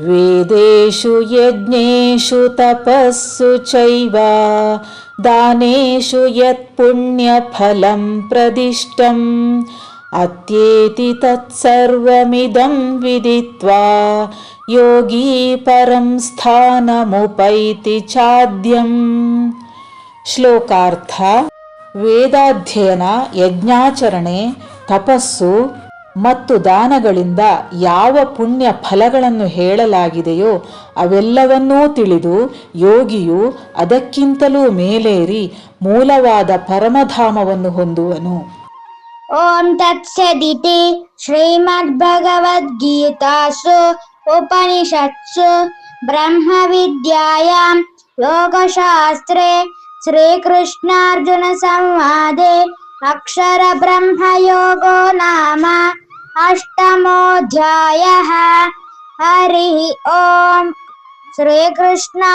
वेदेषु यज्ञेषु तपस्सु चैव दानेषु यत्पुण्यफलं प्रदिष्टम्। अत्येति तत्सर्वमिदं विदित्वा योगी परं स्थानमुपैति चाद्यम्। श्लोकार्थ वेदाध्ययन यज्ञाचरणे तपस्सु ಮತ್ತು ದಾನಗಳಿಂದ ಯಾವ ಪುಣ್ಯ ಫಲಗಳನ್ನು ಹೇಳಲಾಗಿದೆಯೋ ಅವೆಲ್ಲವನ್ನೂ ತಿಳಿದು ಯೋಗಿಯು ಅದಕ್ಕಿಂತಲೂ ಮೇಲೇರಿ ಮೂಲವಾದ ಪರಮಧಾಮವನ್ನು ಹೊಂದುವನು. ಓಂ ತತ್ಸದಿತಿ ಶ್ರೀಮದ್ ಭಗವದ್ಗೀತಾಸು ಉಪನಿಷತ್ಸು ಬ್ರಹ್ಮವಿದ್ಯಾಯಾಂ ಯೋಗಶಾಸ್ತ್ರೇ ಶ್ರೀಕೃಷ್ಣಾರ್ಜುನ ಸಂವಾದೆ ಅಕ್ಷರ ಬ್ರಹ್ಮ ಯೋಗೋ ನಾಮ. अष्टमोऽध्यायः। हरिः ओम्। श्रीकृष्णार्पणमस्तु।